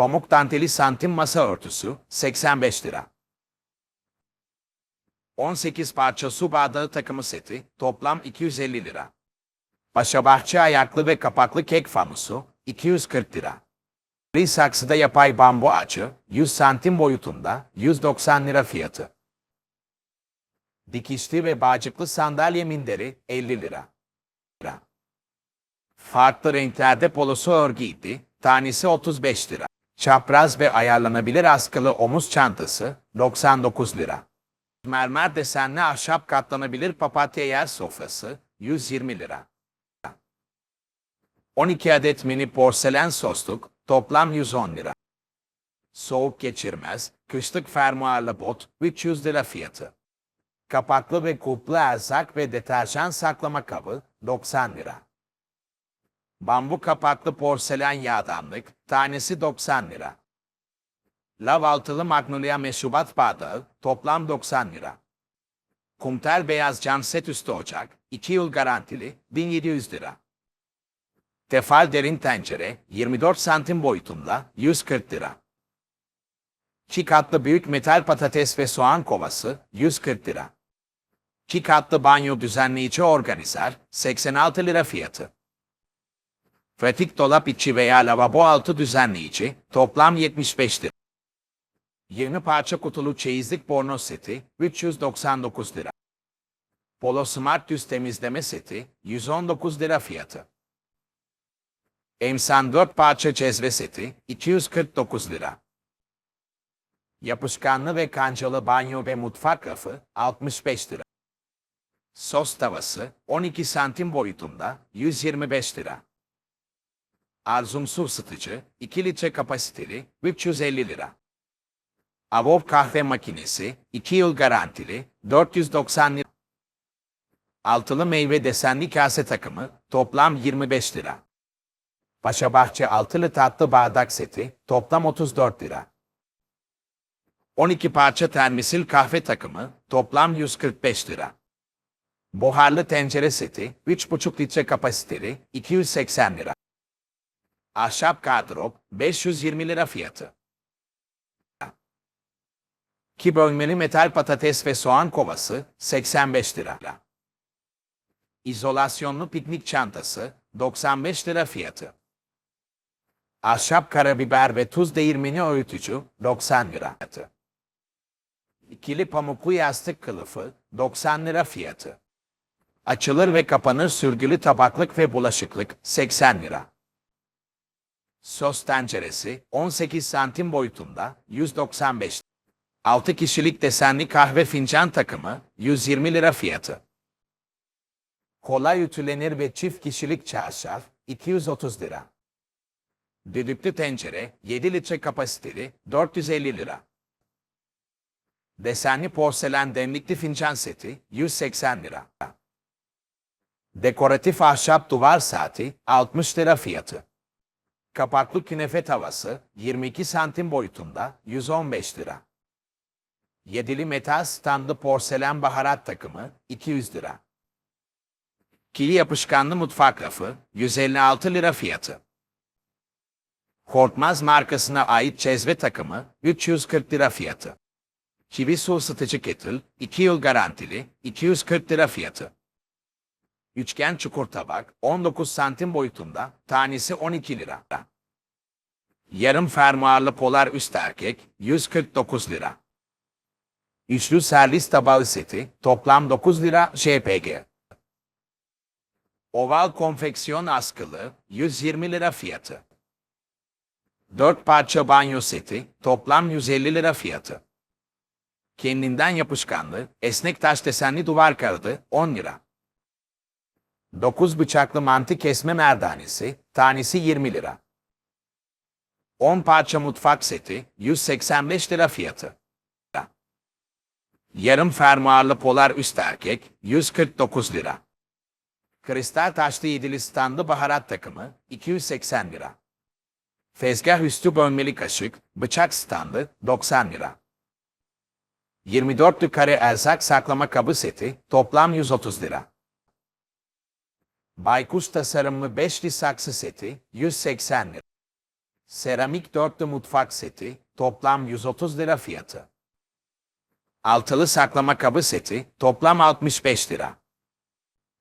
Pamuk danteli santim masa örtüsü 85 lira. 18 parça su bardağı takımı seti toplam 250 lira. Paşabahçe ayaklı ve kapaklı kek fanusu 240 lira. Bir saksıda yapay bambu ağacı 100 santim boyutunda 190 lira fiyatı. Dikişli ve bağcıklı sandalye minderi 50 lira. Farklı renklerde polosu örgü ipi, tanesi 35 lira. Çapraz ve ayarlanabilir askılı omuz çantası 99 lira. Mermer desenli ahşap katlanabilir papatya yer sofrası 120 lira. 12 adet mini porselen sosluk toplam 110 lira. Soğuk geçirmez, kışlık fermuarlı bot 300 lira fiyatı. Kapaklı ve kuplu erzak ve deterjan saklama kabı 90 lira. Bambu kapaklı porselen yağdanlık tanesi 90 lira. Lav altılı magnolia meşrubat bardağı toplam 90 lira. Kumtel beyaz cam set üstü ocak 2 yıl garantili 1700 lira. Tefal derin tencere 24 santim boyutunda 140 lira. Çiğ katlı büyük metal patates ve soğan kovası 140 lira. Çiğ katlı banyo düzenleyici organizer 86 lira fiyatı. Pratik dolap içi veya lavabo altı düzenleyici toplam 75 lira. 20 parça kutulu çeyizlik bornoz seti 399 lira. Polo Smart düz temizleme seti 119 lira fiyatı. Emsan 4 parça cezve seti 249 lira. Yapışkanlı ve kancalı banyo ve mutfak rafı 65 lira. Sos tavası 12 santim boyutunda 125 lira. Arzum su ısıtıcı 2 litre kapasiteli 350 lira. Avov kahve makinesi 2 yıl garantili 490 lira. Altılı meyve desenli kase takımı toplam 25 lira. Paşabahçe altılı tatlı bardak seti toplam 34 lira. 12 parça termisil kahve takımı toplam 145 lira. Buharlı tencere seti 3,5 litre kapasiteli 280 lira. Ahşap gardırop 520 lira fiyatı. Ki bölmeli metal patates ve soğan kovası 85 lira. İzolasyonlu piknik çantası 95 lira fiyatı. Ahşap karabiber ve tuz değirmeni öğütücü 90 lira fiyatı. İkili pamuklu yastık kılıfı 90 lira fiyatı. Açılır ve kapanır sürgülü tabaklık ve bulaşıklık 80 lira. Sos tenceresi 18 santim boyutunda 195 6 kişilik desenli kahve fincan takımı 120 lira fiyatı. Kolay ütülenir ve çift kişilik çarşaf 230 lira. Düdüklü tencere 7 litre kapasiteli 450 lira. Desenli porselen demlikli fincan seti 180 lira. Dekoratif ahşap duvar saati 60 lira fiyatı. Kapaklı künefe tavası 22 santim boyutunda 115 lira. Yedili metal standlı porselen baharat takımı 200 lira. Kili yapışkanlı mutfak rafı 156 lira fiyatı. Korkmaz markasına ait çezve takımı 340 lira fiyatı. Çivi su ısıtıcı kettle 2 yıl garantili 240 lira fiyatı. Üçgen çukur tabak 19 santim boyutunda tanesi 12 lira. Yarım fermuarlı polar üst erkek 149 lira. Üçlü servis tabağı seti toplam 9 lira JPG. Oval konfeksiyon askılı 120 lira fiyatı. 4 parça banyo seti toplam 150 lira fiyatı. Kendinden yapışkanlı, esnek taş desenli duvar kağıdı 10 lira. 9 bıçaklı mantı kesme merdanesi tanesi 20 lira. 10 parça mutfak seti 185 lira fiyatı. Yarım fermuarlı polar üst erkek 149 lira. Kristal taşlı yedili standlı baharat takımı 280 lira. Fezgah üstü bölmeli kaşık, bıçak standı 90 lira. 24'lü kare erzak saklama kabı seti toplam 130 lira. Baykuş tasarımlı beşli saksı seti 180 lira. Seramik dörtlü mutfak seti, toplam 130 lira fiyatı. Altılı saklama kabı seti, toplam 65 lira.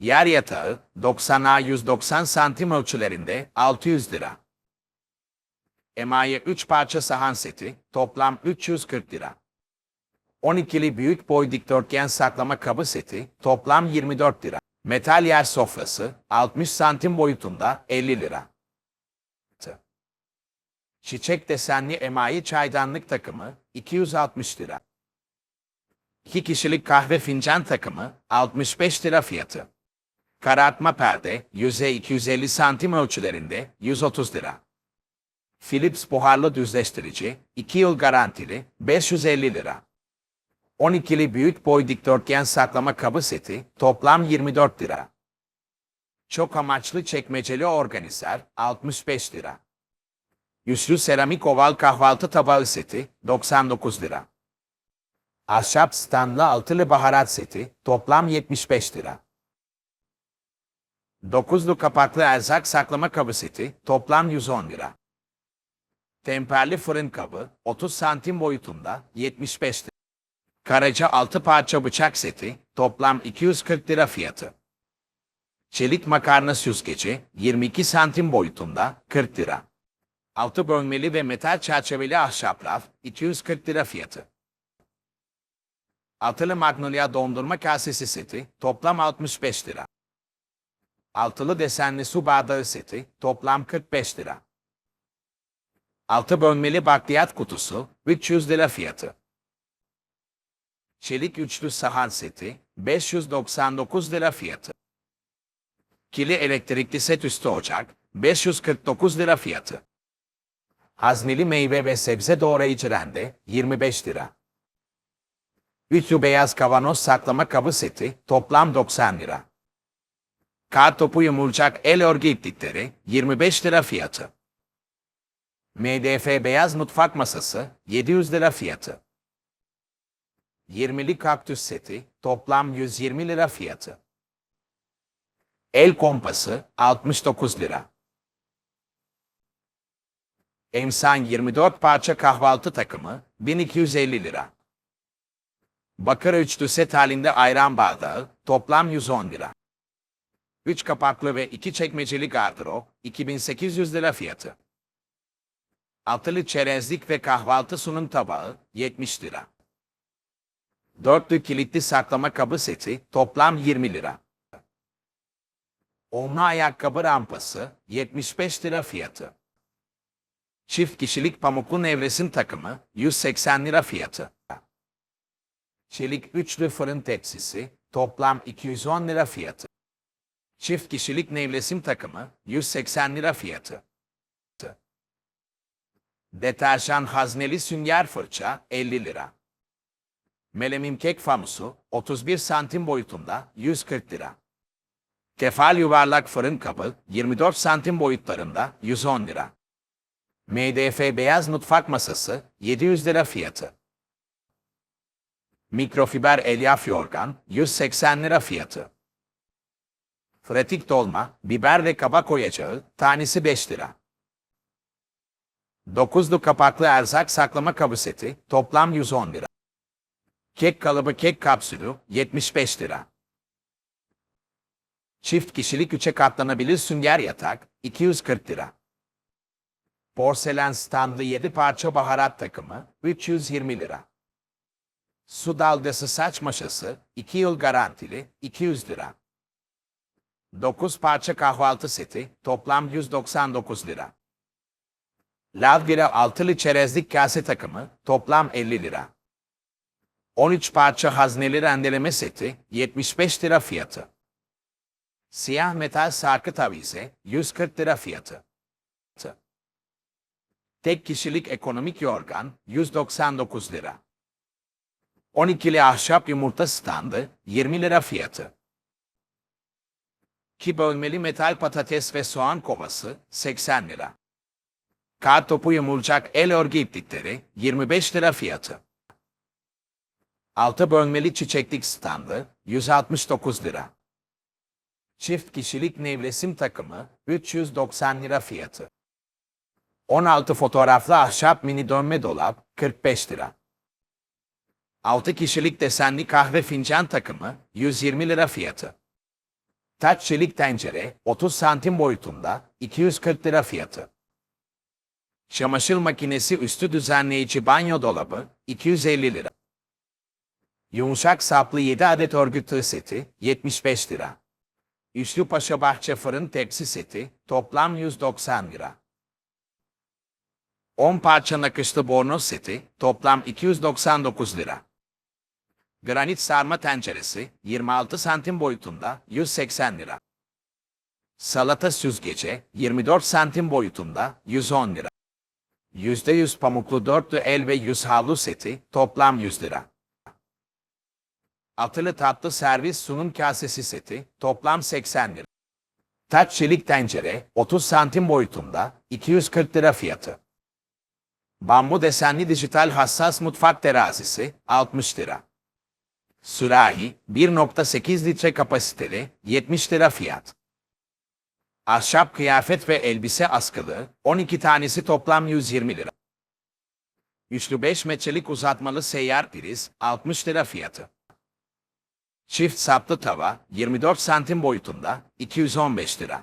Yer yatağı, 90'a 190 santim ölçülerinde 600 lira. Emaye 3 parça sahan seti, toplam 340 lira. 12'li büyük boy dikdörtgen saklama kabı seti, toplam 24 lira. Metal yer sofrası, 60 santim boyutunda 50 lira. Çiçek desenli emayi çaydanlık takımı, 260 lira. 2 kişilik kahve fincan takımı, 65 lira fiyatı. Karartma perde, yüzey 250 santim ölçülerinde, 130 lira. Philips buharlı düzleştirici, 2 yıl garantili, 550 lira. 12'li büyük boy dikdörtgen saklama kabı seti, toplam 24 lira. Çok amaçlı çekmeceli organizer, 65 lira. Yüzlü seramik oval kahvaltı tabağı seti, 99 lira. Ahşap standlı altılı baharat seti, toplam 75 lira. Dokuzlu kapaklı erzak saklama kabı seti, toplam 110 lira. Temperli fırın kabı, 30 santim boyutunda, 75 lira. Karaca altı parça bıçak seti, toplam 240 lira fiyatı. Çelik makarna süzgeci, 22 santim boyutunda, 40 lira. Altı bölmeli ve metal çerçeveli ahşap raf, 240 lira fiyatı. Altılı magnolia dondurma kasesi seti, toplam 65 lira. Altılı desenli su bardağı seti, toplam 45 lira. Altı bölmeli bakliyat kutusu, 300 lira fiyatı. Çelik üçlü sahan seti, 599 lira fiyatı. Kili elektrikli set üstü ocak, 549 lira fiyatı. Hazneli meyve ve sebze doğrayıcı rende, 25 lira. Ütü beyaz kavanoz saklama kabı seti, toplam 90 lira. Kar topu yumulacak el örgü iplikleri, 25 lira fiyatı. MDF beyaz mutfak masası, 700 lira fiyatı. 20'li kaktüs seti, toplam 120 lira fiyatı. El kompası, 69 lira. Emsan 24 parça kahvaltı takımı, 1250 lira. Bakır üçlü set halinde ayran bardağı, toplam 110 lira. 3 kapaklı ve 2 çekmeceli gardırop, 2800 lira fiyatı. Altılı çerezlik ve kahvaltı sunum tabağı, 70 lira. Dörtlü kilitli saklama kabı seti, toplam 20 lira. Onlu ayakkabı rampası, 75 lira fiyatı. Çift kişilik pamuklu nevresim takımı, 180 lira fiyatı. Çelik üçlü fırın tepsisi, toplam 210 lira fiyatı. Çift kişilik nevresim takımı, 180 lira fiyatı. Deterjan hazneli sünger fırça, 50 lira. Melemim kek famusu, 31 santim boyutunda, 140 lira. Kefal yuvarlak fırın kabı, 24 santim boyutlarında, 110 lira. MDF beyaz mutfak masası, 700 lira fiyatı. Mikrofiber elyaf yorgan, 180 lira fiyatı. Fretik dolma, biber ve kabak oyacağı, tanesi 5 lira. Dokuzlu kapaklı erzak saklama kabı seti, toplam 110 lira. Kek kalıbı kek kapsülü, 75 lira. Çift kişilik üçe katlanabilir sünger yatak, 240 lira. Porselen standlı 7 parça baharat takımı, 320 lira. Su dalgası saç maşası, 2 yıl garantili, 200 lira. 9 parça kahvaltı seti, toplam 199 lira. Lavgira altılı çerezlik kase takımı, toplam 50 lira. 13 parça hazneli rendeleme seti, 75 lira fiyatı. Siyah metal sarkı tavize, 140 lira fiyatı. Tek kişilik ekonomik yorgan, 199 lira. 12'li ahşap yumurta standı, 20 lira fiyatı. 2 bölmeli metal patates ve soğan kovası, 80 lira. Kağıt topu yumulacak el örgü iplikleri, 25 lira fiyatı. 6 bölmeli çiçeklik standı, 169 lira. Çift kişilik nevresim takımı, 390 lira fiyatı. 16 fotoğraflı ahşap mini dönme dolap 45 lira. 6 kişilik desenli kahve fincan takımı 120 lira fiyatı. Taç çelik tencere 30 santim boyutunda 240 lira fiyatı. Çamaşır makinesi üstü düzenleyici banyo dolabı 250 lira. Yumuşak saplı 7 adet örgü tığ seti 75 lira. Üçlü Paşa Bahçe fırın tepsi seti toplam 190 lira. 10 parça nakışlı bornoz seti toplam 299 lira. Granit sarma tenceresi 26 santim boyutunda 180 lira. Salata süzgeci 24 santim boyutunda 110 lira. %100 pamuklu dörtlü el ve yüz havlu seti toplam 100 lira. Atılı tatlı servis sunum kasesi seti toplam 80 lira. Taç çelik tencere 30 santim boyutunda 240 lira fiyatı. Bambu desenli dijital hassas mutfak terazisi 60 lira. Sürahi 1.8 litre kapasiteli 70 lira fiyat. Ahşap kıyafet ve elbise askılı 12 tanesi toplam 120 lira. Üçlü 5 metrelik uzatmalı seyyar priz 60 lira fiyatı. Çift saplı tava 24 santim boyutunda 215 lira.